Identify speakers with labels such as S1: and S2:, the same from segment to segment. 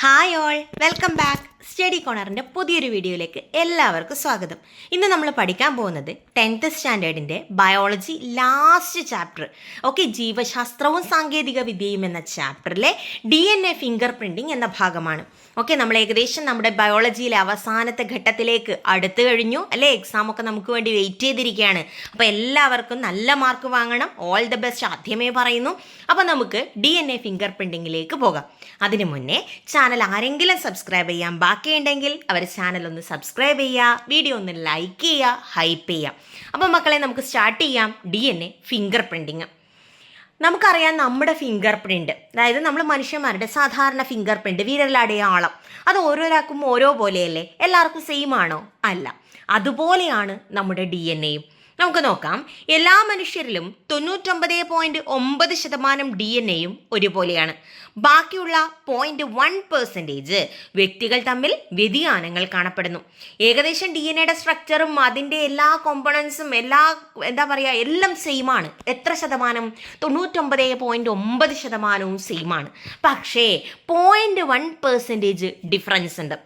S1: hi all welcome back study കോണറിൻ്റെ പുതിയൊരു വീഡിയോയിലേക്ക് എല്ലാവർക്കും സ്വാഗതം ഇന്ന് നമ്മൾ പഠിക്കാൻ പോകുന്നത് ടെൻത്ത് സ്റ്റാൻഡേർഡിൻ്റെ ബയോളജി ലാസ്റ്റ് ചാപ്റ്റർ ഓക്കെ ജീവശാസ്ത്രവും സാങ്കേതിക വിദ്യയും എന്ന ചാപ്റ്ററിലെ D N A fingerprinting എന്ന ഭാഗമാണ് ഓക്കെ നമ്മൾ ഏകദേശം നമ്മുടെ ബയോളജിയിലെ അവസാനത്തെ ഘട്ടത്തിലേക്ക് അടുത്തു കഴിഞ്ഞു അല്ലേ എക്സാം ഒക്കെ നമുക്ക് വേണ്ടി വെയിറ്റ് ചെയ്തിരിക്കുകയാണ് അപ്പോൾ എല്ലാവർക്കും നല്ല മാർക്ക് വാങ്ങണം ഓൾ ദ ബെസ്റ്റ് ആദ്യമേ പറയുന്നു അപ്പോൾ നമുക്ക് ഡി എൻ എ ഫിംഗർ പ്രിൻറ്റിങ്ങിലേക്ക് പോകാം അതിനു മുന്നേ ചാനൽ ആരെങ്കിലും സബ്സ്ക്രൈബ് ചെയ്യാൻ ബാക്കിയുണ്ടെങ്കിൽ അവർ ചാനൽ ഒന്ന് സബ്സ്ക്രൈബ് ചെയ്യുക വീഡിയോ ഒന്ന് ലൈക്ക് ചെയ്യുക ഹൈപ്പ് ചെയ്യുക അപ്പോൾ മക്കളെ നമുക്ക് സ്റ്റാർട്ട് ചെയ്യാം D N A fingerprinting നമുക്കറിയാം നമ്മുടെ ഫിംഗർ പ്രിൻ്റ് അതായത് നമ്മൾ മനുഷ്യന്മാരുടെ സാധാരണ ഫിംഗർ പ്രിൻ്റ് വിരലടയാളം അത് ഓരോരാൾക്കും ഓരോ പോലെയല്ലേ എല്ലാവർക്കും സെയിം ആണോ അല്ല അതുപോലെയാണ് നമ്മുടെ ഡി എൻ എയും നമുക്ക് നോക്കാം എല്ലാ മനുഷ്യരിലും തൊണ്ണൂറ്റൊമ്പത് പോയിൻറ്റ് ഒമ്പത് ശതമാനം ഡി എൻ എയും ഒരുപോലെയാണ് ബാക്കിയുള്ള പോയിന്റ് വൺ പെർസെൻറ്റേജ് വ്യക്തികൾ തമ്മിൽ വ്യതിയാനങ്ങൾ കാണപ്പെടുന്നു ഏകദേശം ഡി എൻ എയുടെ സ്ട്രക്ചറും അതിൻ്റെ എല്ലാ കോമ്പണൻസും എല്ലാ എന്താ പറയുക എല്ലാം സെയിമാണ് എത്ര ശതമാനം തൊണ്ണൂറ്റൊമ്പത് പോയിന്റ് ഒമ്പത് ശതമാനവും സെയിമാണ് പക്ഷേ പോയിന്റ് വൺ പെർസെൻറ്റേജ് ഡിഫറൻസ് ഉണ്ട്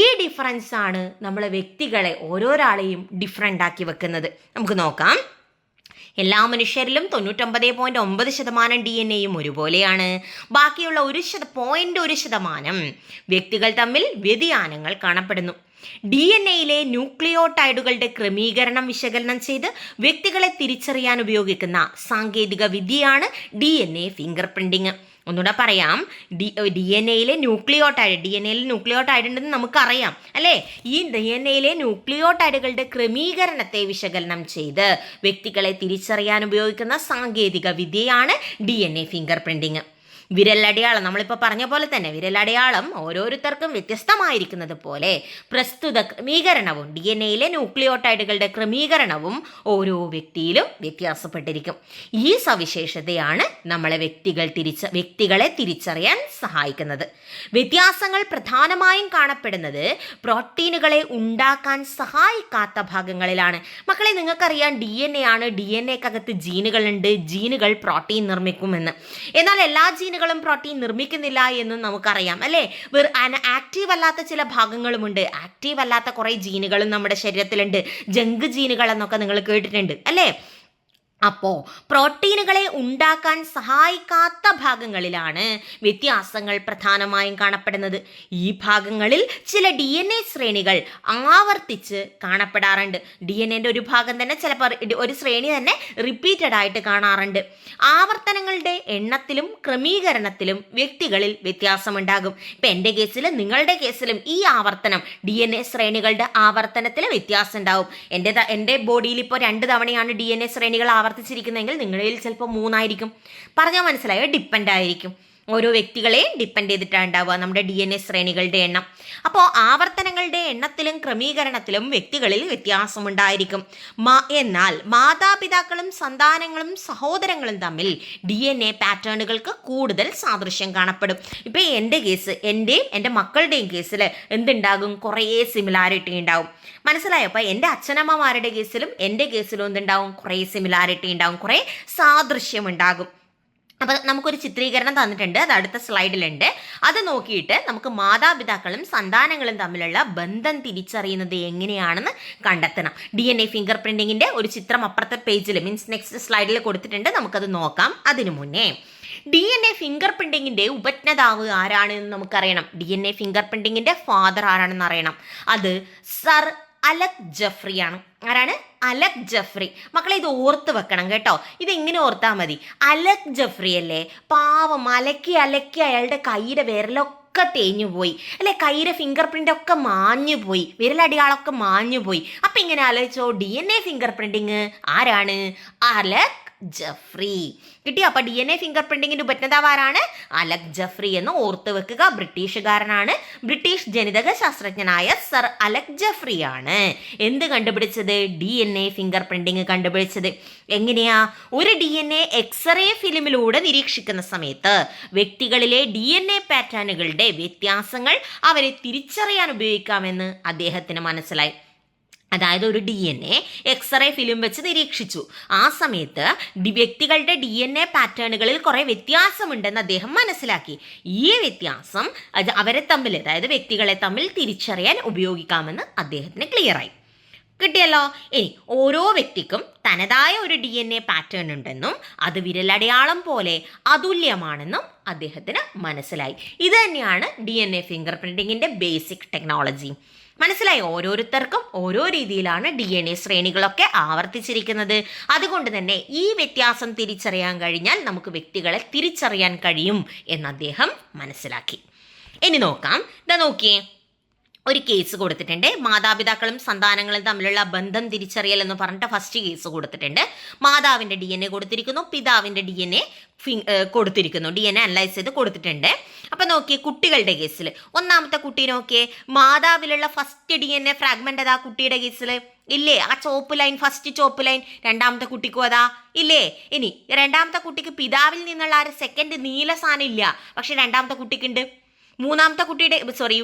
S1: ഈ ഡിഫറൻസാണ് നമ്മളെ വ്യക്തികളെ ഓരോരാളെയും ഡിഫറൻ്റ് ആക്കി വെക്കുന്നത് നമുക്ക് നോക്കാം എല്ലാ മനുഷ്യരിലും തൊണ്ണൂറ്റൊമ്പത് പോയിന്റ് ഒമ്പത് ശതമാനം ഡി എൻ എയും ഒരുപോലെയാണ് ബാക്കിയുള്ള ഒരു ശത പോയിന്റ് ഒരു ശതമാനം വ്യക്തികൾ തമ്മിൽ വ്യതിയാനങ്ങൾ കാണപ്പെടുന്നു ഡി എൻ എയിലെ ന്യൂക്ലിയോടൈഡുകളുടെ ക്രമീകരണം വിശകലനം ചെയ്ത് വ്യക്തികളെ തിരിച്ചറിയാൻ ഉപയോഗിക്കുന്ന സാങ്കേതിക വിദ്യയാണ് D N A fingerprinting ഒന്നുകൂടെ പറയാം ഡി ഡി എൻ എയിലെ ന്യൂക്ലിയോട്ടൈഡ് ഡി എൻ എയിൽ ന്യൂക്ലിയോട്ടൈഡ് ഉണ്ടെന്ന് നമുക്കറിയാം അല്ലേ ഈ ഡി എൻ എയിലെ ന്യൂക്ലിയോട്ടൈഡുകളുടെ ക്രമീകരണത്തെ വിശകലനം ചെയ്ത് വ്യക്തികളെ തിരിച്ചറിയാൻ ഉപയോഗിക്കുന്ന സാങ്കേതിക വിദ്യയാണ് D N A fingerprinting വിരലടയാളം നമ്മളിപ്പോൾ പറഞ്ഞ പോലെ തന്നെ വിരലടയാളം ഓരോരുത്തർക്കും വ്യത്യസ്തമായിരിക്കുന്നത് പോലെ പ്രസ്തുത ക്രമീകരണവും ഡി എൻ എയിലെ ന്യൂക്ലിയോട്ടൈഡുകളുടെ ക്രമീകരണവും ഓരോ വ്യക്തിയിലും വ്യത്യാസപ്പെട്ടിരിക്കും ഈ സവിശേഷതയാണ് നമ്മളെ വ്യക്തികൾ തിരിച്ച വ്യക്തികളെ തിരിച്ചറിയാൻ സഹായിക്കുന്നത് വ്യത്യാസങ്ങൾ പ്രധാനമായും കാണപ്പെടുന്നത് പ്രോട്ടീനുകളെ ഉണ്ടാക്കാൻ സഹായിക്കാത്ത ഭാഗങ്ങളിലാണ് മക്കളെ നിങ്ങൾക്കറിയാം ഡി എൻ എ ആണ് ഡി എൻ എക്കകത്ത് ജീനുകളുണ്ട് ജീനുകൾ പ്രോട്ടീൻ നിർമ്മിക്കുമെന്ന് എന്നാൽ എല്ലാ ജീനുകളും സെല്ലുകളും പ്രോട്ടീൻ നിർമ്മിക്കുന്നില്ല എന്നും നമുക്കറിയാം അല്ലേ വെറു ആക്റ്റീവ് അല്ലാത്ത ചില ഭാഗങ്ങളുമുണ്ട് ആക്റ്റീവ് അല്ലാത്ത കുറേ ജീനുകളും നമ്മുടെ ശരീരത്തിലുണ്ട് ജങ്ക് ജീനുകൾ എന്നൊക്കെ നിങ്ങൾ കേട്ടിട്ടുണ്ട് അല്ലേ അപ്പോൾ പ്രോട്ടീനുകളെ ഉണ്ടാക്കാൻ സഹായിക്കാത്ത ഭാഗങ്ങളിലാണ് വ്യത്യാസങ്ങൾ പ്രധാനമായും കാണപ്പെടുന്നത് ഈ ഭാഗങ്ങളിൽ ചില ഡി എൻ എ ശ്രേണികൾ ആവർത്തിച്ച് കാണപ്പെടാറുണ്ട് ഡി എൻ എൻ്റെ ഒരു ഭാഗം തന്നെ ചിലപ്പോൾ ഒരു ശ്രേണി തന്നെ റിപ്പീറ്റഡ് ആയിട്ട് കാണാറുണ്ട് ആവർത്തനങ്ങളുടെ എണ്ണത്തിലും ക്രമീകരണത്തിലും വ്യക്തികളിൽ വ്യത്യാസമുണ്ടാകും ഇപ്പം എൻ്റെ കേസിൽ നിങ്ങളുടെ കേസിലും ഈ ആവർത്തനം ഡി എൻ എ ശ്രേണികളുടെ ആവർത്തനത്തിൽ വ്യത്യാസം ഉണ്ടാകും എൻ്റെ എൻ്റെ ബോഡിയിൽ ഇപ്പോൾ രണ്ട് തവണയാണ് ഡി എൻ എ ശ്രേണികൾ ആവർത്തിച്ചിരിക്കുന്നതെങ്കിൽ നിങ്ങളിൽ ചിലപ്പോൾ മൂന്നായിരിക്കും പറഞ്ഞാൽ മനസ്സിലായോ ഡിപ്പെൻഡായിരിക്കും ആയിരിക്കും ഓരോ വ്യക്തികളെ ഡിപ്പെൻഡ് ചെയ്തിട്ടാണ് ഉണ്ടാവുക നമ്മുടെ ഡി എൻ എ ശ്രേണികളുടെ എണ്ണം അപ്പോൾ ആവർത്തനങ്ങളുടെ എണ്ണത്തിലും ക്രമീകരണത്തിലും വ്യക്തികളിൽ വ്യത്യാസമുണ്ടായിരിക്കും മാ എന്നാൽ മാതാപിതാക്കളും സന്താനങ്ങളും സഹോദരങ്ങളും തമ്മിൽ ഡി എൻ എ പാറ്റേണുകൾക്ക് കൂടുതൽ സാദൃശ്യം കാണപ്പെടും ഇപ്പോൾ എൻ്റെ കേസ് എൻ്റെയും എൻ്റെ മക്കളുടെയും കേസിൽ എന്തുണ്ടാകും കുറേ സിമിലാരിറ്റി ഉണ്ടാവും മനസ്സിലായോ അപ്പോൾ എൻ്റെ അച്ഛനമ്മമാരുടെ കേസിലും എൻ്റെ കേസിലും എന്തുണ്ടാവും കുറേ സിമിലാരിറ്റി ഉണ്ടാവും കുറേ സാദൃശ്യം ഉണ്ടാകും അപ്പോൾ നമുക്കൊരു ചിത്രീകരണം തന്നിട്ടുണ്ട് അത് അടുത്ത സ്ലൈഡിലുണ്ട് അത് നോക്കിയിട്ട് നമുക്ക് മാതാപിതാക്കളും സന്താനങ്ങളും തമ്മിലുള്ള ബന്ധം തിരിച്ചറിയുന്നത് എങ്ങനെയാണെന്ന് കണ്ടെത്തണം ഡി എൻ എ ഫിംഗർ പ്രിൻറ്റിങ്ങിൻ്റെ ഒരു ചിത്രം അപ്പുറത്തെ പേജിൽ മീൻസ് നെക്സ്റ്റ് സ്ലൈഡിൽ കൊടുത്തിട്ടുണ്ട് നമുക്കത് നോക്കാം അതിനു മുന്നേ ഡി എൻ എ ഫിംഗർ പ്രിന്റിങ്ങിന്റെ ഉപജ്ഞതാവ് ആരാണെന്ന് നമുക്കറിയണം ഡി എൻ എ ഫിംഗർ പ്രിന്റിങ്ങിന്റെ ഫാദർ ആരാണെന്ന് അറിയണം അത് സർ അലക് ജഫ്രിയാണ് ആരാണ് അലക് ജഫ്രി മക്കളെ ഇത് ഓർത്ത് വെക്കണം കേട്ടോ ഇത് എങ്ങനെ ഓർത്താൽ മതി അലക് ജഫ്രി അല്ലേ പാവം അലക്കി അലക്കി അയാളുടെ കൈയുടെ വിരലൊക്കെ ഒക്കെ തേഞ്ഞു പോയി അല്ലെ കൈയിലെ ഫിംഗർ പ്രിന്റ് ഒക്കെ മാഞ്ഞു പോയി വിരലടികളൊക്കെ മാഞ്ഞു പോയി അപ്പൊ ഇങ്ങനെ ആലോചിച്ചോ D N A fingerprinting ആരാണ് അലക് ജഫ്രി കിട്ടിയോ അപ്പൊ ഡി എൻ എ ഫിംഗർ പ്രിന്റിങ്ങിന്റെ ഉപജ്ഞതാവാരാണ് അലക് ജഫ്രി എന്ന് ഓർത്തു വെക്കുക ബ്രിട്ടീഷുകാരനാണ് ബ്രിട്ടീഷ് ജനിതക ശാസ്ത്രജ്ഞനായ സർ അലക് ജഫ്രി ആണ് എന്ത് കണ്ടുപിടിച്ചത് D N A fingerprinting കണ്ടുപിടിച്ചത് എങ്ങനെയാ ഒരു ഡി എൻ എ എക്സ്റേ ഫിലിമിലൂടെ നിരീക്ഷിക്കുന്ന സമയത്ത് വ്യക്തികളിലെ ഡി എൻ എ പാറ്റേണുകളുടെ വ്യത്യാസങ്ങൾ അവരെ തിരിച്ചറിയാൻ ഉപയോഗിക്കാമെന്ന് അദ്ദേഹത്തിന് മനസ്സിലായി അതായത് ഒരു D N A X-ray film വെച്ച് നിരീക്ഷിച്ചു ആ സമയത്ത് വ്യക്തികളുടെ ഡി എൻ എ പാറ്റേണുകളിൽ കുറേ വ്യത്യാസമുണ്ടെന്ന് അദ്ദേഹം മനസ്സിലാക്കി ഈ വ്യത്യാസം അവരെ തമ്മിൽ അതായത് വ്യക്തികളെ തമ്മിൽ തിരിച്ചറിയാൻ ഉപയോഗിക്കാമെന്ന് അദ്ദേഹത്തിന് ക്ലിയറായി കിട്ടിയല്ലോ ഇനി ഓരോ വ്യക്തിക്കും തനതായ ഒരു ഡി എൻ എ പാറ്റേൺ ഉണ്ടെന്നും അത് വിരലടയാളം പോലെ അതുല്യമാണെന്നും അദ്ദേഹത്തിന് മനസ്സിലായി ഇത് തന്നെയാണ് ഡി എൻ എ ഫിംഗർ പ്രിൻറ്റിങ്ങിൻ്റെ ബേസിക് ടെക്നോളജി മനസ്സിലായി ഓരോരുത്തർക്കും ഓരോ രീതിയിലാണ് ഡി എൻ എ ശ്രേണികളൊക്കെ ആവർത്തിച്ചിരിക്കുന്നത് അതുകൊണ്ട് തന്നെ ഈ വ്യത്യാസം തിരിച്ചറിയാൻ കഴിഞ്ഞാൽ നമുക്ക് വ്യക്തികളെ തിരിച്ചറിയാൻ കഴിയും എന്ന് അദ്ദേഹം മനസ്സിലാക്കി ഇനി നോക്കാം ഇതാ നോക്കിയേ ഒരു കേസ് കൊടുത്തിട്ടുണ്ട് മാതാപിതാക്കളും സന്താനങ്ങളും തമ്മിലുള്ള ബന്ധം തിരിച്ചറിയൽ എന്ന് പറഞ്ഞിട്ട് ഫസ്റ്റ് കേസ് കൊടുത്തിട്ടുണ്ട് മാതാവിൻ്റെ ഡി എൻ എ കൊടുത്തിരിക്കുന്നു പിതാവിൻ്റെ ഡി എൻ എ കൊടുത്തിരിക്കുന്നു ഡി എൻ എ അനലൈസ് ചെയ്ത് കൊടുത്തിട്ടുണ്ട് അപ്പം നോക്കിയേ കുട്ടികളുടെ കേസിൽ ഒന്നാമത്തെ കുട്ടി നോക്കിയേ മാതാവിലുള്ള first D N A fragment അതാ കുട്ടിയുടെ കേസിൽ ഇല്ലേ ആ ചോപ്പ് ലൈൻ ഫസ്റ്റ് ചോപ്പ് ലൈൻ രണ്ടാമത്തെ കുട്ടിക്കും അതാ ഇല്ലേ ഇനി രണ്ടാമത്തെ കുട്ടിക്ക് പിതാവിൽ നിന്നുള്ള ആ ഒരു സെക്കൻഡ് നീല സാധനം ഇല്ല പക്ഷെ രണ്ടാമത്തെ കുട്ടിക്കുണ്ട് മൂന്നാമത്തെ കുട്ടിയുടെ സോറി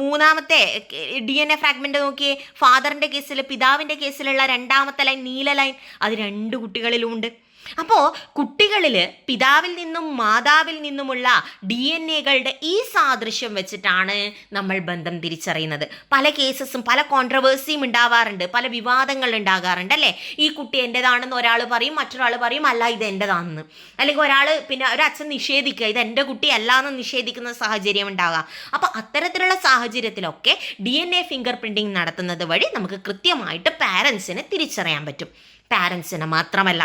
S1: മൂന്നാമത്തെ ഡി എൻ എ ഫ്രാഗ്മെൻ്റ് നോക്കിയേ ഫാദറിൻ്റെ കേസിൽ പിതാവിൻ്റെ കേസിലുള്ള രണ്ടാമത്തെ ലൈൻ നീല ലൈൻ അത് രണ്ട് കുട്ടികളിലും ഉണ്ട് അപ്പോൾ കുട്ടികളിൽ പിതാവിൽ നിന്നും മാതാവിൽ നിന്നുമുള്ള ഡി എൻ എകളുടെ ഈ സാദൃശ്യം വെച്ചിട്ടാണ് നമ്മൾ ബന്ധം തിരിച്ചറിയുന്നത് പല കേസസും പല കോൺട്രവേഴ്സിയും ഉണ്ടാവാറുണ്ട് പല വിവാദങ്ങൾ ഉണ്ടാകാറുണ്ട് അല്ലേ ഈ കുട്ടി എൻ്റെതാണെന്ന് ഒരാൾ പറയും മറ്റൊരാൾ പറയും അല്ല ഇത് എൻ്റെതാണെന്ന് അല്ലെങ്കിൽ ഒരാൾ പിന്നെ ഒരച്ഛൻ നിഷേധിക്കുക ഇത് എൻ്റെ അല്ല എന്ന് നിഷേധിക്കുന്ന സാഹചര്യം ഉണ്ടാകാം അപ്പോൾ അത്തരത്തിലുള്ള സാഹചര്യത്തിലൊക്കെ D N A fingerprinting നടത്തുന്നത് വഴി നമുക്ക് കൃത്യമായിട്ട് പാരൻസിനെ തിരിച്ചറിയാൻ പറ്റും പാരൻസിനെ മാത്രമല്ല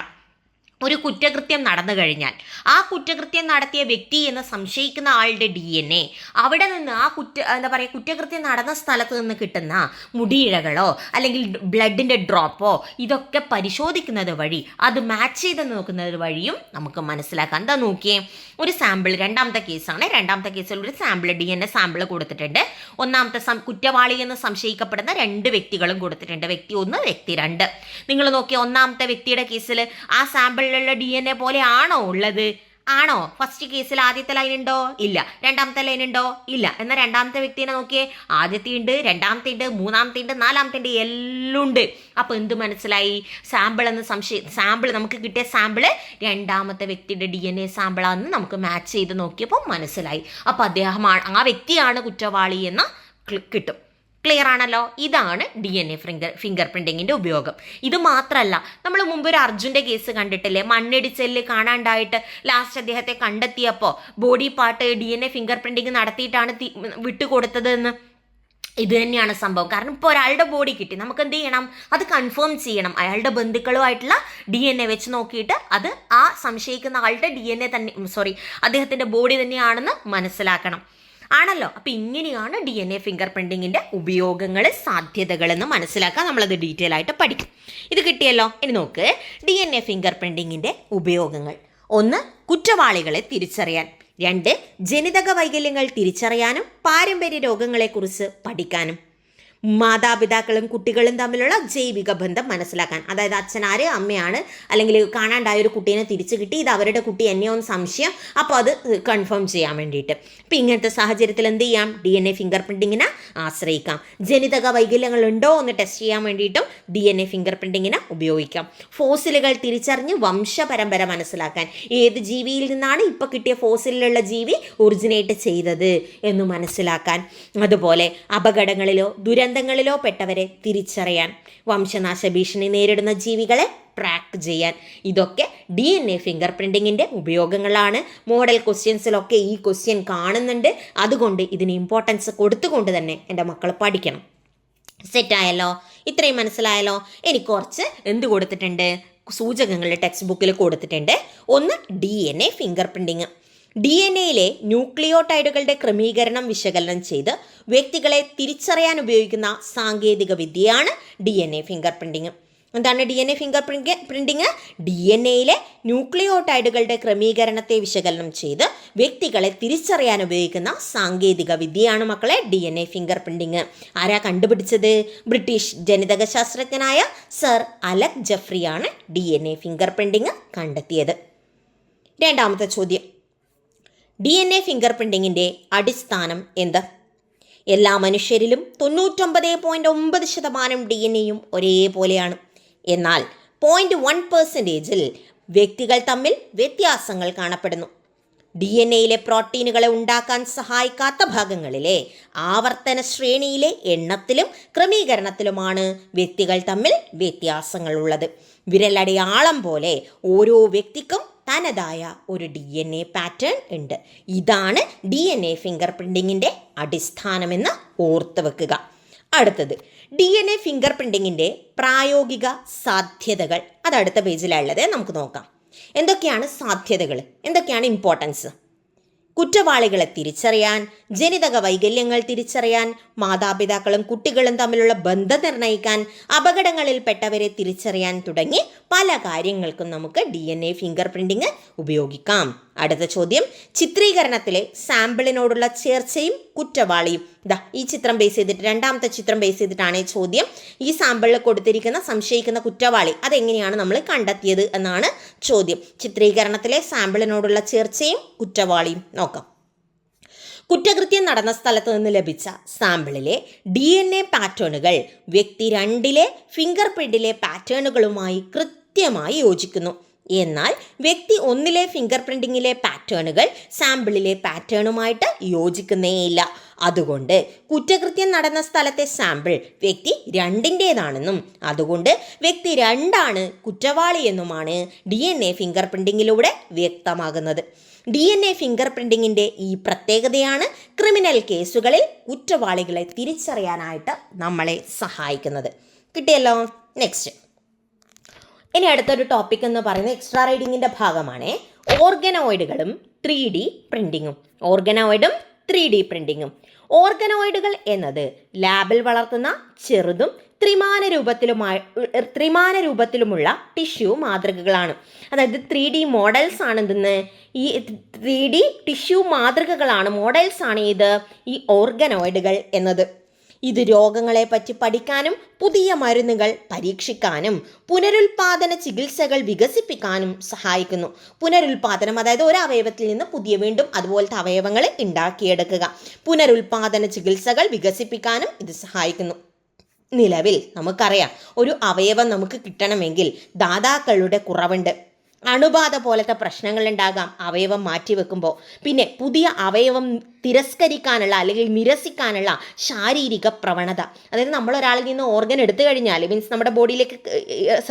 S1: ഒരു കുറ്റകൃത്യം നടന്നു കഴിഞ്ഞാൽ ആ കുറ്റകൃത്യം നടത്തിയ വ്യക്തി എന്ന് സംശയിക്കുന്ന ആളുടെ ഡി എൻ എ അവിടെ നിന്ന് ആ കുറ്റ എന്താ പറയുക കുറ്റകൃത്യം നടന്ന സ്ഥലത്ത് നിന്ന് കിട്ടുന്ന മുടിയിഴകളോ അല്ലെങ്കിൽ ബ്ലഡിൻ്റെ ഡ്രോപ്പോ ഇതൊക്കെ പരിശോധിക്കുന്നത് വഴി അത് മാച്ച് ചെയ്ത് നോക്കുന്നത് വഴിയും നമുക്ക് മനസ്സിലാക്കാം എന്താ നോക്കിയേ ഒരു സാമ്പിൾ രണ്ടാമത്തെ കേസാണ് രണ്ടാമത്തെ കേസിൽ ഒരു sample D N A sample കൊടുത്തിട്ടുണ്ട് ഒന്നാമത്തെ കുറ്റവാളി എന്ന് സംശയിക്കപ്പെടുന്ന രണ്ട് വ്യക്തികളും കൊടുത്തിട്ടുണ്ട് വ്യക്തി ഒന്ന് വ്യക്തി രണ്ട് നിങ്ങൾ നോക്കിയ ഒന്നാമത്തെ വ്യക്തിയുടെ കേസിൽ ആ സാമ്പിൾ ഉള്ള ഡി എൻ എ പോലെ ആണോ ഉള്ളത് ആണോ ഫസ്റ്റ് കേസിൽ ആദ്യത്തെ ലൈൻ ഉണ്ടോ ഇല്ല രണ്ടാമത്തെ ലൈൻ ഉണ്ടോ ഇല്ല എന്നാൽ രണ്ടാമത്തെ വ്യക്തിനെ നോക്കിയേ ആദ്യത്തെ ഉണ്ട് രണ്ടാമത്തെ ഉണ്ട് മൂന്നാമത്തെ ഉണ്ട് നാലാമത്തെ ഉണ്ട് എല്ലാം ഉണ്ട് അപ്പോൾ എന്ത് മനസ്സിലായി സാമ്പിൾ എന്ന് സംശയ സാമ്പിൾ നമുക്ക് കിട്ടിയ സാമ്പിൾ രണ്ടാമത്തെ വ്യക്തിയുടെ ഡി എൻ എ സാമ്പിളാണെന്ന് നമുക്ക് മാച്ച് ചെയ്ത് നോക്കിയപ്പോൾ മനസ്സിലായി അപ്പോൾ അദ്ദേഹമാണ് ആ വ്യക്തിയാണ് കുറ്റവാളി എന്ന കിട്ടും ക്ലിയർ ആണല്ലോ ഇതാണ് D N A finger finger പ്രിൻറ്റിങ്ങിൻ്റെ ഉപയോഗം ഇത് മാത്രമല്ല നമ്മൾ മുമ്പ് ഒരു അർജുൻ്റെ കേസ് കണ്ടിട്ടില്ലേ മണ്ണിടിച്ചലിൽ കാണാണ്ടായിട്ട് ലാസ്റ്റ് അദ്ദേഹത്തെ കണ്ടെത്തിയപ്പോൾ body part D N A fingerprinting നടത്തിയിട്ടാണ് വിട്ടുകൊടുത്തത് എന്ന് ഇത് തന്നെയാണ് സംഭവം കാരണം ഇപ്പോൾ ഒരാളുടെ ബോഡി കിട്ടി നമുക്ക് എന്ത് ചെയ്യണം അത് കൺഫേം ചെയ്യണം അയാളുടെ ബന്ധുക്കളുമായിട്ടുള്ള ഡി എൻ എ വെച്ച് നോക്കിയിട്ട് അത് ആ സംശയിക്കുന്ന ആളുടെ ഡി എൻ എ തന്നെ സോറി അദ്ദേഹത്തിൻ്റെ ബോഡി തന്നെയാണെന്ന് മനസ്സിലാക്കണം ആണല്ലോ അപ്പൊ ഇങ്ങനെയാണ് ഡി എൻ എ ഫിംഗർ പ്രിന്റിങ്ങിന്റെ ഉപയോഗങ്ങൾ സാധ്യതകൾ എന്ന് മനസ്സിലാക്കാൻ നമ്മളത് ഡീറ്റെയിൽ ആയിട്ട് പഠിക്കും ഇത് കിട്ടിയല്ലോ ഇനി നോക്ക് ഡി എൻ എ ഫിംഗർ പ്രിന്റിങ്ങിന്റെ ഉപയോഗങ്ങൾ ഒന്ന് കുറ്റവാളികളെ തിരിച്ചറിയാൻ രണ്ട് ജനിതക വൈകല്യങ്ങൾ തിരിച്ചറിയാനും പാരമ്പര്യ രോഗങ്ങളെക്കുറിച്ച് പഠിക്കാനും മാതാപിതാക്കളും കുട്ടികളും തമ്മിലുള്ള ജൈവിക ബന്ധം മനസ്സിലാക്കാൻ അതായത് അച്ഛനാര് അമ്മയാണ് അല്ലെങ്കിൽ കാണാണ്ടായ ഒരു കുട്ടീനെ തിരിച്ചു കിട്ടി ഇത് അവരുടെ കുട്ടി എന്നെയോന്ന് സംശയം അപ്പോൾ അത് കൺഫേം ചെയ്യാൻ വേണ്ടിയിട്ട് ഇപ്പം ഇങ്ങനത്തെ സാഹചര്യത്തിൽ എന്ത് ചെയ്യാം ഡി എൻ എ ഫിംഗർ പ്രിൻറ്റിങ്ങിനെ ആശ്രയിക്കാം ജനിതക വൈകല്യങ്ങൾ ഉണ്ടോ എന്ന് ടെസ്റ്റ് ചെയ്യാൻ വേണ്ടിയിട്ടും ഡി എൻ എ ഫിംഗർ പ്രിൻറ്റിങ്ങിനെ ഉപയോഗിക്കാം ഫോസിലുകൾ തിരിച്ചറിഞ്ഞ് വംശപരമ്പര മനസ്സിലാക്കാൻ ഏത് ജീവിയിൽ നിന്നാണ് ഇപ്പോൾ കിട്ടിയ ഫോസിലുള്ള ജീവി ഒറിജിനേറ്റ് ചെയ്തത് എന്ന് മനസ്സിലാക്കാൻ അതുപോലെ അപകടങ്ങളിലോ ദുരന്തങ്ങളിലോ പെട്ടവരെ തിരിച്ചറിയാൻ വംശനാശ ഭീഷണി നേരിടുന്ന ജീവികളെ ട്രാക്ക് ചെയ്യാൻ ഇതൊക്കെ ഡി എൻ എ ഫിംഗർ പ്രിൻറ്റിങ്ങിൻ്റെ ഉപയോഗങ്ങളാണ് മോഡൽ ക്വസ്റ്റ്യൻസിലൊക്കെ ഈ ക്വസ്റ്റ്യൻ കാണുന്നുണ്ട് അതുകൊണ്ട് ഇതിന് ഇമ്പോർട്ടൻസ് കൊടുത്തുകൊണ്ട് തന്നെ എൻ്റെ മക്കൾ പഠിക്കണം സെറ്റായല്ലോ ഇത്രയും മനസ്സിലായല്ലോ എനിക്ക് കുറച്ച് എന്ത് കൊടുത്തിട്ടുണ്ട് സൂചകങ്ങൾ ടെക്സ്റ്റ് ബുക്കിൽ കൊടുത്തിട്ടുണ്ട് ഒന്ന് D N A fingerprinting D N എയിലെ ന്യൂക്ലിയോടൈഡുകളുടെ ക്രമീകരണം വിശകലനം ചെയ്ത് വ്യക്തികളെ തിരിച്ചറിയാൻ ഉപയോഗിക്കുന്ന സാങ്കേതിക വിദ്യയാണ് D N A fingerprinting എന്താണ് D N A fingerprint printing D N എയിലെ ന്യൂക്ലിയോടൈഡുകളുടെ ക്രമീകരണത്തെ വിശകലനം ചെയ്ത് വ്യക്തികളെ തിരിച്ചറിയാൻ ഉപയോഗിക്കുന്ന സാങ്കേതിക വിദ്യയാണ് മക്കളെ D N A fingerprinting ആരാ കണ്ടുപിടിച്ചത് ബ്രിട്ടീഷ് ജനിതക ശാസ്ത്രജ്ഞനായ സർ അലക് ജഫ്രിയാണ് D N A fingerprinting കണ്ടെത്തിയത് രണ്ടാമത്തെ ചോദ്യം ഡി എൻ എ ഫിംഗർ പ്രിൻറ്റിങ്ങിൻ്റെ അടിസ്ഥാനം എന്ത് എല്ലാ മനുഷ്യരിലും തൊണ്ണൂറ്റൊമ്പത് പോയിൻറ്റ് ഒമ്പത് ശതമാനം ഡി എൻ എയും ഒരേപോലെയാണ് എന്നാൽ പോയിന്റ് വൺ പെർസെൻറ്റേജിൽ വ്യക്തികൾ തമ്മിൽ വ്യത്യാസങ്ങൾ കാണപ്പെടുന്നു ഡി എൻ എയിലെ പ്രോട്ടീനുകളെ ഉണ്ടാക്കാൻ സഹായിക്കാത്ത ഭാഗങ്ങളിലെ ആവർത്തന ശ്രേണിയിലെ എണ്ണത്തിലും ക്രമീകരണത്തിലുമാണ് വ്യക്തികൾ തമ്മിൽ വ്യത്യാസങ്ങളുള്ളത് വിരലടയാളം പോലെ ഓരോ വ്യക്തിക്കും തനതായ ഒരു ഡി എൻ എ പാറ്റേൺ ഉണ്ട് ഇതാണ് ഡി എൻ എ ഫിംഗർ പ്രിൻറ്റിങ്ങിൻ്റെ അടിസ്ഥാനമെന്ന് ഓർത്ത് വെക്കുക അടുത്തത് ഡി എൻ എ ഫിംഗർ പ്രിൻറ്റിങ്ങിൻ്റെ പ്രായോഗിക സാധ്യതകൾ അത് അടുത്ത പേജിലുള്ളത് നമുക്ക് നോക്കാം എന്തൊക്കെയാണ് സാധ്യതകൾ എന്തൊക്കെയാണ് ഇമ്പോർട്ടൻസ് കുറ്റവാളികളെ തിരിച്ചറിയാൻ ജനിതക വൈകല്യങ്ങൾ തിരിച്ചറിയാൻ മാതാപിതാക്കളും കുട്ടികളും തമ്മിലുള്ള ബന്ധം നിർണ്ണയിക്കാൻ അപകടങ്ങളിൽപ്പെട്ടവരെ തിരിച്ചറിയാൻ തുടങ്ങി പല കാര്യങ്ങൾക്കും നമുക്ക് D N A fingerprinting ഉപയോഗിക്കാം അടുത്ത ചോദ്യം ചിത്രീകരണത്തിലെ സാമ്പിളിനോടുള്ള ചേർച്ചയും കുറ്റവാളിയും ഇതാ ഈ ചിത്രം ബേസ് ചെയ്തിട്ട് രണ്ടാമത്തെ ചിത്രം ബേസ് ചെയ്തിട്ടാണ് ചോദ്യം ഈ സാമ്പിളിൽ കൊടുത്തിരിക്കുന്ന സംശയിക്കുന്ന കുറ്റവാളി അതെങ്ങനെയാണ് നമ്മൾ കണ്ടെത്തിയത് എന്നാണ് ചോദ്യം ചിത്രീകരണത്തിലെ സാമ്പിളിനോടുള്ള ചേർച്ചയും കുറ്റവാളിയും നോക്കാം കുറ്റകൃത്യം നടന്ന സ്ഥലത്ത് നിന്ന് ലഭിച്ച സാമ്പിളിലെ ഡി എൻ എ പാറ്റേണുകൾ വ്യക്തി രണ്ടിലെ ഫിംഗർ പ്രിന്റിലെ പാറ്റേണുകളുമായി കൃത്യ കൃത്യമായി യോജിക്കുന്നു എന്നാൽ വ്യക്തി ഒന്നിലെ ഫിംഗർ പ്രിൻറ്റിങ്ങിലെ പാറ്റേണുകൾ സാമ്പിളിലെ പാറ്റേണുമായിട്ട് യോജിക്കുന്നേയില്ല അതുകൊണ്ട് കുറ്റകൃത്യം നടന്ന സ്ഥലത്തെ സാമ്പിൾ വ്യക്തി രണ്ടിൻ്റേതാണെന്നും അതുകൊണ്ട് വ്യക്തി രണ്ടാണ് കുറ്റവാളി എന്നുമാണ് ഡി എൻ എ ഫിംഗർ പ്രിൻറ്റിങ്ങിലൂടെ വ്യക്തമാകുന്നത് ഡി എൻ എ ഫിംഗർ പ്രിൻറ്റിങ്ങിൻ്റെ ഈ പ്രത്യേകതയാണ് ക്രിമിനൽ കേസുകളിൽ കുറ്റവാളികളെ തിരിച്ചറിയാനായിട്ട് നമ്മളെ സഹായിക്കുന്നത് കിട്ടിയല്ലോ നെക്സ്റ്റ് ഇനി അടുത്തൊരു ടോപ്പിക് എന്ന് പറയുന്നത് എക്സ്ട്രാ റൈഡിങ്ങിൻ്റെ ഭാഗമാണ് ഓർഗനോയിഡുകളും ത്രീ ഡി പ്രിൻറ്റിങ്ങും ഓർഗനോയിഡും ത്രീ ഡി പ്രിൻറ്റിങ്ങും ഓർഗനോയിഡുകൾ എന്നത് ലാബിൽ വളർത്തുന്ന ചെറുതും ത്രിമാന രൂപത്തിലുമായി ത്രിമാന രൂപത്തിലുമുള്ള ടിഷ്യൂ മാതൃകകളാണ് അതായത് ത്രീ ഡി മോഡൽസ് ആണ് എന്തെന്ന് ഈ ത്രീ ഡി ടിഷ്യൂ മാതൃകകളാണ് മോഡൽസ് ആണ് ഇത് ഈ ഓർഗനോയിഡുകൾ എന്നത് ഇത് രോഗങ്ങളെപ്പറ്റി പഠിക്കാനും പുതിയ മരുന്നുകൾ പരീക്ഷിക്കാനും പുനരുൽപാദന ചികിത്സകൾ വികസിപ്പിക്കാനും സഹായിക്കുന്നു പുനരുൽപാദനം അതായത് ഒരു അവയവത്തിൽ നിന്ന് പുതിയ വീണ്ടും അതുപോലത്തെ അവയവങ്ങൾ ഉണ്ടാക്കിയെടുക്കുക പുനരുൽപാദന ചികിത്സകൾ വികസിപ്പിക്കാനും ഇത് സഹായിക്കുന്നു നിലവിൽ നമുക്കറിയാം ഒരു അവയവം നമുക്ക് കിട്ടണമെങ്കിൽ ദാതാക്കളുടെ കുറവുണ്ട് അണുബാധ പോലത്തെ പ്രശ്നങ്ങൾ ഉണ്ടാകാം അവയവം മാറ്റിവെക്കുമ്പോൾ പിന്നെ പുതിയ അവയവം തിരസ്കരിക്കാനുള്ള അല്ലെങ്കിൽ നിരസിക്കാനുള്ള ശാരീരിക പ്രവണത അതായത് നമ്മൾ ഒരാളിൽ നിന്ന് ഓർഗൻ എടുത്തു കഴിഞ്ഞാൽ മീൻസ് നമ്മുടെ ബോഡിയിലേക്ക്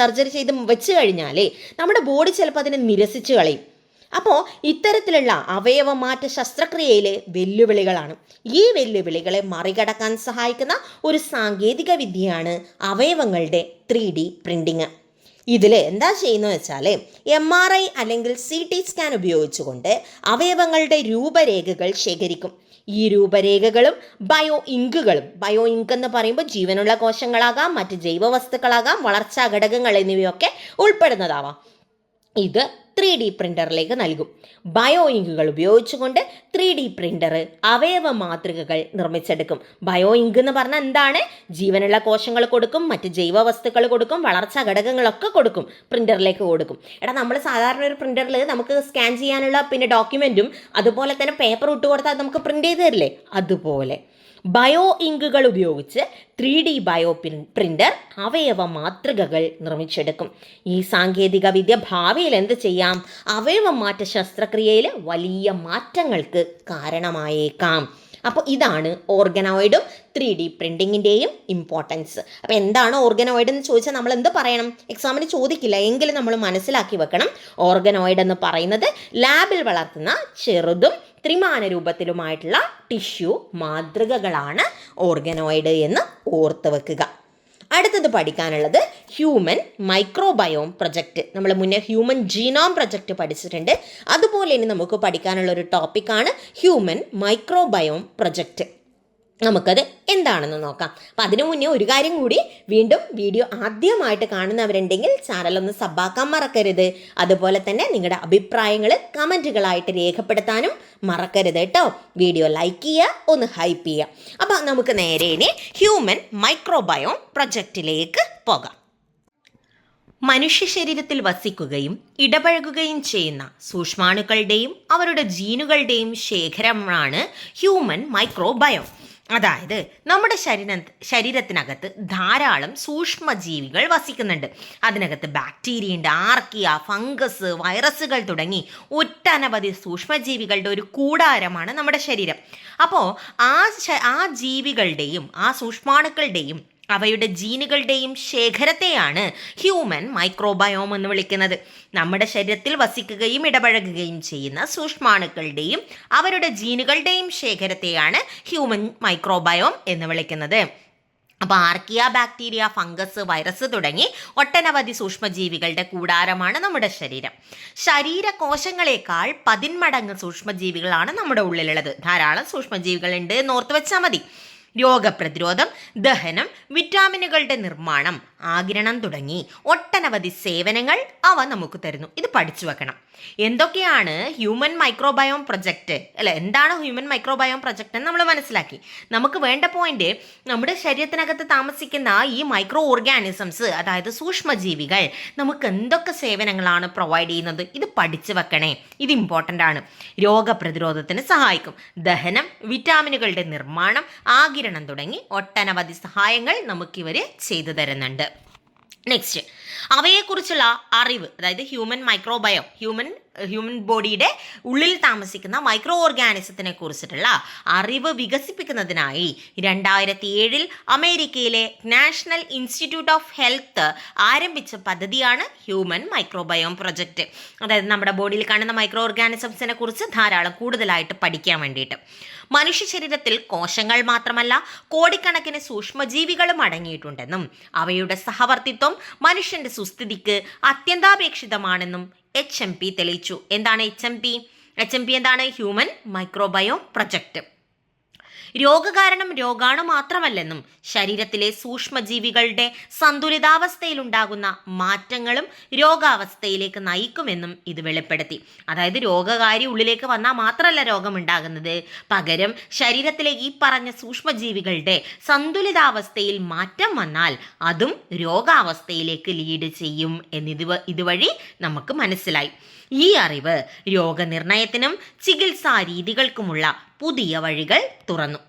S1: സർജറി ചെയ്ത് വെച്ച് കഴിഞ്ഞാൽ നമ്മുടെ ബോഡി ചിലപ്പോൾ അതിനെ നിരസിച്ച് കളയും അപ്പോൾ ഇത്തരത്തിലുള്ള അവയവമാറ്റ ശസ്ത്രക്രിയയിലെ വെല്ലുവിളികളാണ് ഈ വെല്ലുവിളികളെ മറികടക്കാൻ സഹായിക്കുന്ന ഒരു സാങ്കേതിക വിദ്യയാണ് അവയവങ്ങളുടെ ത്രീ ഡി പ്രിൻറ്റിങ് ഇതിൽ എന്താ ചെയ്യുന്നത് വെച്ചാൽ എം ആർ ഐ അല്ലെങ്കിൽ സി ടി സ്കാൻ ഉപയോഗിച്ചുകൊണ്ട് അവയവങ്ങളുടെ രൂപരേഖകൾ ശേഖരിക്കും ഈ രൂപരേഖകളും ബയോ ഇങ്കുകളും ബയോ ഇങ്ക് എന്ന് പറയുമ്പോൾ ജീവനുള്ള കോശങ്ങളാകാം മറ്റ് ജൈവ വസ്തുക്കളാകാം വളർച്ചാ ഘടകങ്ങൾ എന്നിവയൊക്കെ ഉൾപ്പെടുന്നതാവാം ഇത് ത്രീ ഡി പ്രിൻ്ററിലേക്ക് നൽകും ബയോ ഇങ്കുകൾ ഉപയോഗിച്ചുകൊണ്ട് ത്രീ ഡി പ്രിൻ്റർ അവയവ മാതൃകകൾ നിർമ്മിച്ചെടുക്കും ബയോ ഇങ്ക് എന്ന് പറഞ്ഞാൽ എന്താണ് ജീവനുള്ള കോശങ്ങൾ കൊടുക്കും മറ്റ് ജൈവ വസ്തുക്കൾ കൊടുക്കും വളർച്ചാ ഘടകങ്ങളൊക്കെ കൊടുക്കും പ്രിൻ്ററിലേക്ക് കൊടുക്കും എടാ നമ്മൾ സാധാരണ ഒരു പ്രിൻ്ററിൽ നമുക്ക് സ്കാൻ ചെയ്യാനുള്ള പിന്നെ ഡോക്യുമെൻറ്റും അതുപോലെ തന്നെ പേപ്പർ ഇട്ട് കൊടുത്താൽ നമുക്ക് പ്രിൻ്റ് ചെയ്ത് തരില്ലേ അതുപോലെ ബയോ ഇങ്കുകൾ ഉപയോഗിച്ച് ത്രീ ഡി ബയോ പ്രിൻ്റർ അവയവ മാതൃകകൾ നിർമ്മിച്ചെടുക്കും ഈ സാങ്കേതിക വിദ്യ ഭാവിയിൽ എന്ത് ചെയ്യാം അവയവ മാറ്റ ശസ്ത്രക്രിയയിൽ വലിയ മാറ്റങ്ങൾക്ക് കാരണമായേക്കാം അപ്പോൾ ഇതാണ് ഓർഗനോയിഡും ത്രീ ഡി പ്രിൻറ്റിങ്ങിൻ്റെയും ഇമ്പോർട്ടൻസ് അപ്പോൾ എന്താണ് ഓർഗനോയിഡ് എന്ന് ചോദിച്ചാൽ നമ്മൾ എന്ത് പറയണം എക്സാമിന് ചോദിക്കില്ല എങ്കിലും നമ്മൾ മനസ്സിലാക്കി വെക്കണം ഓർഗനോയിഡ് എന്ന് പറയുന്നത് ലാബിൽ വളർത്തുന്ന ചെറുതും ത്രിമാന രൂപത്തിലുമായിട്ടുള്ള ടിഷ്യൂ മാതൃകകളാണ് ഓർഗനോയിഡ് എന്ന് ഓർത്ത് വെക്കുക അടുത്തത് പഠിക്കാനുള്ളത് ഹ്യൂമൻ മൈക്രോബയോം പ്രൊജക്റ്റ് നമ്മൾ മുന്നേ ഹ്യൂമൻ ജീനോം പ്രൊജക്റ്റ് പഠിച്ചിട്ടുണ്ട് അതുപോലെ ഇനി നമുക്ക് പഠിക്കാനുള്ള ഒരു ടോപ്പിക്കാണ് ഹ്യൂമൻ മൈക്രോബയോം പ്രൊജക്റ്റ് നമുക്കത് എന്താണെന്ന് നോക്കാം അപ്പം അതിനു മുന്നേ ഒരു കാര്യം കൂടി വീണ്ടും വീഡിയോ ആദ്യമായിട്ട് കാണുന്നവരുണ്ടെങ്കിൽ ചാനലൊന്ന് സബ്ബാക്കാൻ മറക്കരുത് അതുപോലെ തന്നെ നിങ്ങളുടെ അഭിപ്രായങ്ങൾ കമൻറ്റുകളായിട്ട് രേഖപ്പെടുത്താനും മറക്കരുത് കേട്ടോ വീഡിയോ ലൈക്ക് ചെയ്യുക ഒന്ന് ഹൈപ്പ് ചെയ്യുക അപ്പോൾ നമുക്ക് നേരെ ഇനി ഹ്യൂമൻ മൈക്രോബയോം പ്രൊജക്റ്റിലേക്ക് പോകാം മനുഷ്യ ശരീരത്തിൽ വസിക്കുകയും ഇടപഴകുകയും ചെയ്യുന്ന സൂക്ഷ്മാണുക്കളുടെയും അവരുടെ ജീനുകളുടെയും ശേഖരമാണ് ഹ്യൂമൻ മൈക്രോബയോം അതായത് നമ്മുടെ ശരീര ശരീരത്തിനകത്ത് ധാരാളം സൂക്ഷ്മജീവികൾ വസിക്കുന്നുണ്ട് അതിനകത്ത് ബാക്ടീരിയ ഉണ്ട് ആർക്കിയ ഫംഗസ് വൈറസുകൾ തുടങ്ങി ഒട്ടനവധി സൂക്ഷ്മജീവികളുടെ ഒരു കൂടാരമാണ് നമ്മുടെ ശരീരം അപ്പോൾ ആ ആ ജീവികളുടെയും ആ സൂക്ഷ്മാണുക്കളുടെയും അവയുടെ ജീനുകളുടെയും ശേഖരത്തെയാണ് ഹ്യൂമൻ മൈക്രോബയോം എന്ന് വിളിക്കുന്നത് നമ്മുടെ ശരീരത്തിൽ വസിക്കുകയും ഇടപഴകുകയും ചെയ്യുന്ന സൂക്ഷ്മാണുക്കളുടെയും അവരുടെ ജീനുകളുടെയും ശേഖരത്തെയാണ് ഹ്യൂമൻ മൈക്രോബയോം എന്ന് വിളിക്കുന്നത് അപ്പോൾ ആർക്കിയ ബാക്ടീരിയ ഫംഗസ് വൈറസ് തുടങ്ങി ഒട്ടനവധി സൂക്ഷ്മജീവികളുടെ കൂടാരമാണ് നമ്മുടെ ശരീരം ശരീരകോശങ്ങളെക്കാൾ പതിന്മടങ്ങ് സൂക്ഷ്മജീവികളാണ് നമ്മുടെ ഉള്ളിലുള്ളത് ധാരാളം സൂക്ഷ്മജീവികളുണ്ട് എന്ന് ഓർത്ത് വെച്ചാൽ മതി രോഗപ്രതിരോധം ദഹനം വിറ്റാമിനുകളുടെ നിർമ്മാണം ആകിരണം തുടങ്ങി ഒട്ടനവധി സേവനങ്ങൾ അവ നമുക്ക് തരുന്നു ഇത് പഠിച്ചു വെക്കണം എന്തൊക്കെയാണ് ഹ്യൂമൻ മൈക്രോബയോം പ്രൊജക്റ്റ് അല്ല എന്താണ് ഹ്യൂമൻ മൈക്രോബയോം പ്രൊജക്റ്റ് എന്ന് നമ്മൾ മനസ്സിലാക്കി നമുക്ക് വേണ്ട പോയിന്റ് നമ്മുടെ ശരീരത്തിനകത്ത് താമസിക്കുന്ന ഈ മൈക്രോ ഓർഗാനിസംസ് അതായത് സൂക്ഷ്മജീവികൾ നമുക്ക് എന്തൊക്കെ സേവനങ്ങളാണ് പ്രൊവൈഡ് ചെയ്യുന്നത് ഇത് പഠിച്ചു വെക്കണേ ഇത് ഇമ്പോർട്ടൻ്റ് ആണ് രോഗപ്രതിരോധത്തിന് സഹായിക്കും ദഹനം വിറ്റാമിനുകളുടെ നിർമ്മാണം ആകിരണം തുടങ്ങി ഒട്ടനവധി സഹായങ്ങൾ നമുക്കിവർ ചെയ്തു തരുന്നുണ്ട് ನೆಕ್ಸ್ಟ್ അവയെക്കുറിച്ചുള്ള അറിവ് അതായത് ഹ്യൂമൻ മൈക്രോബയോ ഹ്യൂമൻ ഹ്യൂമൻ ബോഡിയുടെ ഉള്ളിൽ താമസിക്കുന്ന മൈക്രോ ഓർഗാനിസത്തിനെ കുറിച്ചിട്ടുള്ള അറിവ് വികസിപ്പിക്കുന്നതിനായി രണ്ടായിരത്തി ഏഴിൽ അമേരിക്കയിലെ നാഷണൽ ഇൻസ്റ്റിറ്റ്യൂട്ട് ഓഫ് ഹെൽത്ത് ആരംഭിച്ച പദ്ധതിയാണ് ഹ്യൂമൻ മൈക്രോബയോം പ്രൊജക്റ്റ് അതായത് നമ്മുടെ ബോഡിയിൽ കാണുന്ന മൈക്രോ ഓർഗാനിസംസിനെ കുറിച്ച് ധാരാളം കൂടുതലായിട്ട് പഠിക്കാൻ വേണ്ടിയിട്ട് മനുഷ്യ ശരീരത്തിൽ കോശങ്ങൾ മാത്രമല്ല കോടിക്കണക്കിന് സൂക്ഷ്മജീവികളും അടങ്ങിയിട്ടുണ്ടെന്നും അവയുടെ സഹവർത്തിത്വം മനുഷ്യന്റെ സുസ്ഥിതിക്ക് അത്യന്താപേക്ഷിതമാണെന്നും എച്ച് എം പി തെളിയിച്ചു എന്താണ് H M P H M P എന്താണ് ഹ്യൂമൻ മൈക്രോബയോ പ്രൊജക്റ്റ് രോഗകാരണം രോഗാണു മാത്രമല്ലെന്നും ശരീരത്തിലെ സൂക്ഷ്മജീവികളുടെ സന്തുലിതാവസ്ഥയിലുണ്ടാകുന്ന മാറ്റങ്ങളും രോഗാവസ്ഥയിലേക്ക് നയിക്കുമെന്നും ഇത് വെളിപ്പെടുത്തി അതായത് രോഗകാരി ഉള്ളിലേക്ക് വന്നാൽ മാത്രമല്ല രോഗമുണ്ടാകുന്നത് പകരം ശരീരത്തിലെ ഈ പറഞ്ഞ സൂക്ഷ്മജീവികളുടെ സന്തുലിതാവസ്ഥയിൽ മാറ്റം വന്നാൽ അതും രോഗാവസ്ഥയിലേക്ക് ലീഡ് ചെയ്യും എന്നിത് ഇതുവഴി നമുക്ക് മനസ്സിലായി ഈ അറിവ് രോഗനിർണയത്തിനും ചികിത്സാ രീതികൾക്കുമുള്ള പുതിയ വഴികൾ തുറന്നു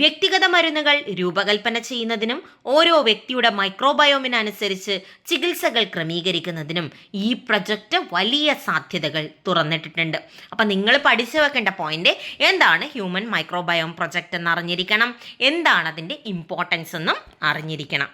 S1: വ്യക്തിഗത മരുന്നുകൾ രൂപകൽപ്പന ചെയ്യുന്നതിനും ഓരോ വ്യക്തിയുടെ മൈക്രോബയോമിനനുസരിച്ച് ചികിത്സകൾ ക്രമീകരിക്കുന്നതിനും ഈ പ്രൊജക്റ്റ് വലിയ സാധ്യതകൾ തുറന്നിട്ടിട്ടുണ്ട് അപ്പം നിങ്ങൾ പഠിച്ചു വെക്കേണ്ട പോയിന്റ് എന്താണ് ഹ്യൂമൻ മൈക്രോബയോം പ്രൊജക്റ്റ് എന്ന് അറിഞ്ഞിരിക്കണം എന്താണ് അതിൻ്റെ ഇമ്പോർട്ടൻസ് എന്നും അറിഞ്ഞിരിക്കണം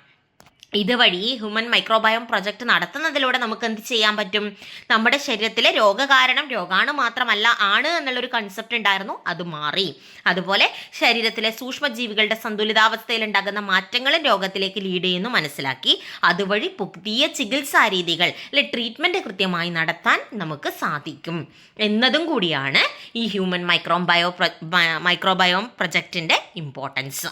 S1: ഇതുവഴി ഹ്യൂമൻ മൈക്രോബയോം പ്രൊജക്ട് നടത്തുന്നതിലൂടെ നമുക്ക് എന്ത് ചെയ്യാൻ പറ്റും നമ്മുടെ ശരീരത്തിലെ രോഗകാരണം രോഗാണു മാത്രമല്ല ആണ് എന്നുള്ളൊരു കൺസെപ്റ്റ് ഉണ്ടായിരുന്നു അത് മാറി അതുപോലെ ശരീരത്തിലെ സൂക്ഷ്മജീവികളുടെ സന്തുലിതാവസ്ഥയിൽ ഉണ്ടാകുന്ന മാറ്റങ്ങളും രോഗത്തിലേക്ക് ലീഡ് ചെയ്യുന്നു മനസ്സിലാക്കി അതുവഴി പുതിയ ചികിത്സാ രീതികൾ അല്ലെ ട്രീറ്റ്മെൻറ്റ് കൃത്യമായി നടത്താൻ നമുക്ക് സാധിക്കും എന്നതും കൂടിയാണ് ഈ ഹ്യൂമൻ മൈക്രോബയോ മൈക്രോബയോം പ്രൊജക്റ്റിൻ്റെ ഇമ്പോർട്ടൻസ്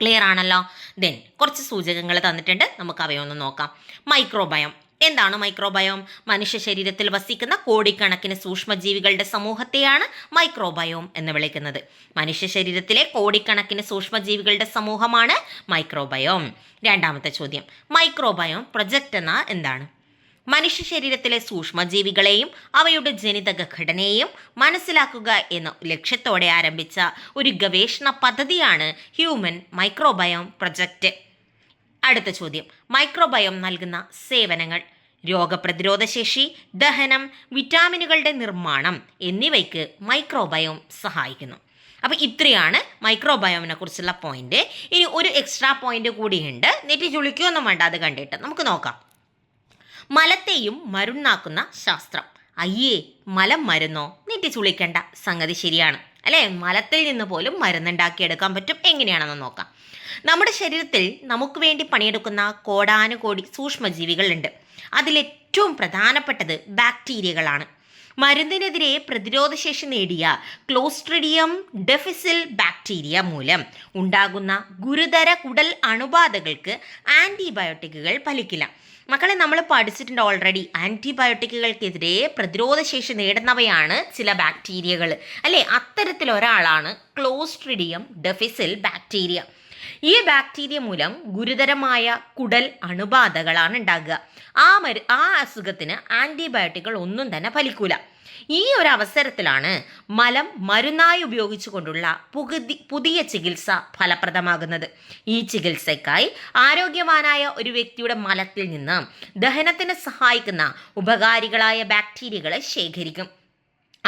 S1: ക്ലിയർ ആണല്ലോ ദെൻ കുറച്ച് സൂചകങ്ങൾ തന്നിട്ടുണ്ട് നമുക്ക് അവയൊന്ന് നോക്കാം മൈക്രോബയം എന്താണ് മൈക്രോബയോം മനുഷ്യ ശരീരത്തിൽ വസിക്കുന്ന കോടിക്കണക്കിന് സൂക്ഷ്മജീവികളുടെ സമൂഹത്തെയാണ് മൈക്രോബയോം എന്ന് വിളിക്കുന്നത് മനുഷ്യ ശരീരത്തിലെ കോടിക്കണക്കിന് സൂക്ഷ്മജീവികളുടെ സമൂഹമാണ് മൈക്രോബയോം രണ്ടാമത്തെ ചോദ്യം മൈക്രോബയോം പ്രൊജക്റ്റ് എന്ന എന്താണ് മനുഷ്യ ശരീരത്തിലെ സൂക്ഷ്മജീവികളെയും അവയുടെ ജനിതക ഘടനയെയും മനസ്സിലാക്കുക എന്ന ലക്ഷ്യത്തോടെ ആരംഭിച്ച ഒരു ഗവേഷണ പദ്ധതിയാണ് ഹ്യൂമൻ മൈക്രോബയോം പ്രൊജക്റ്റ് അടുത്ത ചോദ്യം മൈക്രോബയോം നൽകുന്ന സേവനങ്ങൾ രോഗപ്രതിരോധ ശേഷി ദഹനം വിറ്റാമിനുകളുടെ നിർമ്മാണം എന്നിവയ്ക്ക് മൈക്രോബയോം സഹായിക്കുന്നു അപ്പോൾ ഇത്രയാണ് മൈക്രോബയോമിനെ കുറിച്ചുള്ള പോയിന്റ് ഇനി ഒരു എക്സ്ട്രാ പോയിന്റ് കൂടിയുണ്ട് നെറ്റി ചുളിക്കുകയൊന്നും വേണ്ട അത് കണ്ടിട്ട് നമുക്ക് നോക്കാം മലത്തെയും മരുന്നാക്കുന്ന ശാസ്ത്രം അയ്യേ മലം മരുന്നോ നീട്ടി ചുളിക്കേണ്ട സംഗതി ശരിയാണ് അല്ലേ മലത്തിൽ നിന്ന് പോലും മരുന്നുണ്ടാക്കിയെടുക്കാൻ പറ്റും എങ്ങനെയാണെന്ന് നോക്കാം നമ്മുടെ ശരീരത്തിൽ നമുക്ക് വേണ്ടി പണിയെടുക്കുന്ന കോടാനുകോടി സൂക്ഷ്മജീവികളുണ്ട് അതിലേറ്റവും പ്രധാനപ്പെട്ടത് ബാക്ടീരിയകളാണ് മരുന്നിനെതിരെ പ്രതിരോധശേഷി നേടിയ ക്ലോസ്ട്രിഡിയം ഡെഫിസിൽ ബാക്ടീരിയ മൂലം ഉണ്ടാകുന്ന ഗുരുതര കുടൽ അണുബാധകൾക്ക് ആൻറ്റിബയോട്ടിക്കുകൾ ഫലിക്കില്ല മക്കളെ നമ്മൾ പഠിച്ചിട്ടുണ്ട് ഓൾറെഡി ആൻറ്റിബയോട്ടിക്കുകൾക്കെതിരെ പ്രതിരോധശേഷി നേടുന്നവയാണ് ചില ബാക്ടീരിയകൾ അല്ലെ അത്തരത്തിൽ ഒരാളാണ് ക്ലോസ്ട്രിഡിയം ഡെഫിസിൽ ബാക്ടീരിയ ഈ ബാക്ടീരിയ മൂലം ഗുരുതരമായ കുടൽ അണുബാധകളാണ് ഉണ്ടാകുക ആ മരു ആ അസുഖത്തിന് ആൻറ്റിബയോട്ടിക്കുകൾ ഒന്നും തന്നെ ഫലിക്കൂല ഈ ഒരു അവസരത്തിലാണ് മലം മരുന്നായി ഉപയോഗിച്ചുകൊണ്ടുള്ള പുകുതി പുതിയ ചികിത്സ ഫലപ്രദമാകുന്നത് ഈ ചികിത്സയ്ക്കായി ആരോഗ്യവാനായ ഒരു വ്യക്തിയുടെ മലത്തിൽ നിന്ന് ദഹനത്തിന് സഹായിക്കുന്ന ഉപകാരികളായ ബാക്ടീരിയകളെ ശേഖരിക്കും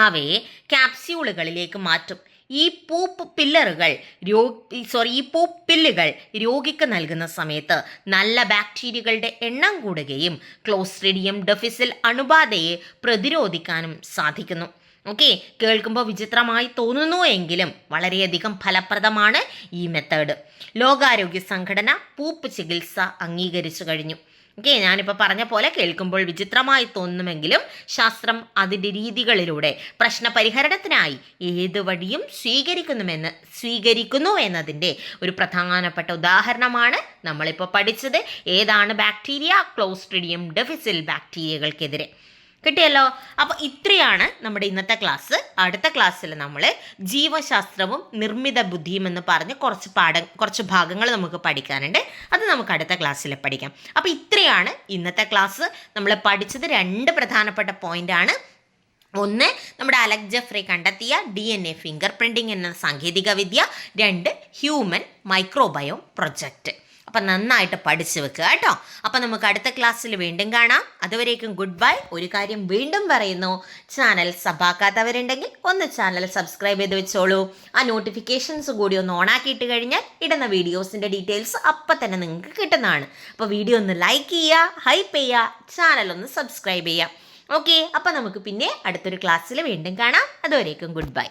S1: അവയെ ക്യാപ്സ്യൂളുകളിലേക്ക് മാറ്റും ഈ പൂപ്പ് പില്ലറുകൾ രോഗി സോറി ഈ പൂപ്പ് പില്ലുകൾ രോഗിക്ക് നൽകുന്ന സമയത്ത് നല്ല ബാക്ടീരിയകളുടെ എണ്ണം കൂടുകയും ക്ലോസ്ട്രിഡിയം ഡെഫിസിൽ അണുബാധയെ പ്രതിരോധിക്കാനും സാധിക്കുന്നു ഓക്കെ കേൾക്കുമ്പോൾ വിചിത്രമായി തോന്നുന്നു എങ്കിലും വളരെയധികം ഫലപ്രദമാണ് ഈ മെത്തേഡ് ലോകാരോഗ്യ സംഘടന പൂപ്പ് ചികിത്സ അംഗീകരിച്ചു കഴിഞ്ഞു ഓക്കെ ഞാനിപ്പോൾ പറഞ്ഞ പോലെ കേൾക്കുമ്പോൾ വിചിത്രമായി തോന്നുമെങ്കിലും ശാസ്ത്രം അതിൻ്റെ രീതികളിലൂടെ പരിഹരണത്തിനായി ഏത് വഴിയും സ്വീകരിക്കുന്നുമെന്ന് സ്വീകരിക്കുന്നു എന്നതിൻ്റെ ഒരു പ്രധാനപ്പെട്ട ഉദാഹരണമാണ് നമ്മളിപ്പോൾ പഠിച്ചത് ഏതാണ് ബാക്ടീരിയ ക്ലോസ്ട്രിഡിയം ഡെഫിസിൽ ബാക്ടീരിയകൾക്കെതിരെ കിട്ടിയല്ലോ അപ്പോൾ ഇത്രയാണ് നമ്മുടെ ഇന്നത്തെ ക്ലാസ് അടുത്ത ക്ലാസ്സിൽ നമ്മൾ ജീവശാസ്ത്രവും നിർമ്മിത ബുദ്ധിയും എന്ന് പറഞ്ഞ് കുറച്ച് പാഠ കുറച്ച് ഭാഗങ്ങൾ നമുക്ക് പഠിക്കാനുണ്ട് അത് നമുക്ക് അടുത്ത ക്ലാസ്സിൽ പഠിക്കാം അപ്പോൾ ഇത്രയാണ് ഇന്നത്തെ ക്ലാസ് നമ്മൾ പഠിച്ചത് രണ്ട് പ്രധാനപ്പെട്ട പോയിന്റ് ആണ് ഒന്ന് നമ്മുടെ അലക് ജഫ്രി കണ്ടെത്തിയ D N A fingerprinting എന്ന വിദ്യ രണ്ട് ഹ്യൂമൻ മൈക്രോബയോ പ്രൊജക്റ്റ് അപ്പം നന്നായിട്ട് പഠിച്ചു വെക്കുക കേട്ടോ അപ്പം നമുക്ക് അടുത്ത ക്ലാസ്സിൽ വീണ്ടും കാണാം അതുവരേക്കും ഗുഡ് ബൈ ഒരു കാര്യം വീണ്ടും പറയുന്നു ചാനൽ സഭാക്കാത്തവരുണ്ടെങ്കിൽ ഒന്ന് ചാനൽ സബ്സ്ക്രൈബ് ചെയ്ത് വെച്ചോളൂ ആ നോട്ടിഫിക്കേഷൻസ് കൂടി ഒന്ന് ഓണാക്കിയിട്ട് കഴിഞ്ഞാൽ ഇടുന്ന വീഡിയോസിൻ്റെ ഡീറ്റെയിൽസ് അപ്പം തന്നെ നിങ്ങൾക്ക് കിട്ടുന്നതാണ് അപ്പോൾ വീഡിയോ ഒന്ന് ലൈക്ക് ചെയ്യുക ഹൈപ്പ് ചെയ്യുക ചാനൽ ഒന്ന് സബ്സ്ക്രൈബ് ചെയ്യുക ഓക്കെ അപ്പം നമുക്ക് പിന്നെ അടുത്തൊരു ക്ലാസ്സിൽ വീണ്ടും കാണാം അതുവരേക്കും ഗുഡ് ബൈ